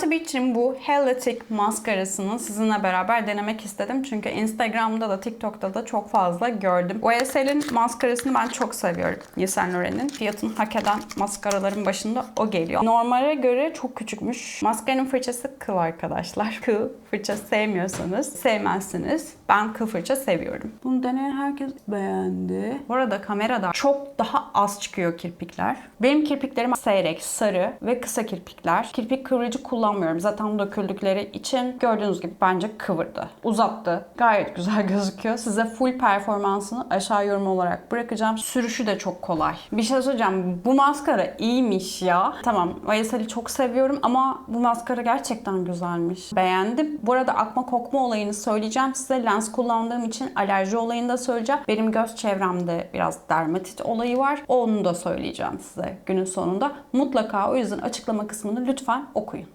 Fenty Beach'in bu Helvetic maskarasını sizinle beraber denemek istedim. Çünkü Instagram'da da TikTok'ta da çok fazla gördüm. YSL'in maskarasını ben çok seviyorum. Yves Saint Laurent'in. Fiyatını hak eden maskaraların başında o geliyor. Normale göre çok küçükmüş. Maskaranın fırçası kıl arkadaşlar. Kıl fırça sevmiyorsanız sevmezsiniz. Ben kıl fırça seviyorum. Bunu deneyen herkes beğendi. Bu arada kamerada çok daha az çıkıyor kirpikler. Benim kirpiklerim seyrek, sarı ve kısa kirpikler. Kirpik kıvırıcı kullanmıyorum. Zaten döküldükleri için gördüğünüz gibi bence kıvırdı. Uzattı. Gayet güzel gözüküyor. Size full performansını aşağı yorum olarak bırakacağım. Sürüşü de çok kolay. Bir şey söyleyeceğim. Bu maskara iyiymiş ya. Tamam. YSL'i çok seviyorum ama bu maskara gerçekten güzelmiş. Beğendim. Bu arada akma kokma olayını söyleyeceğim size. Lens kullandığım için alerji olayını da söyleyeceğim. Benim göz çevremde biraz dermatit olayı var. Onu da söyleyeceğim size günün sonunda. Mutlaka o yüzden açıklama kısmını lütfen okuyun.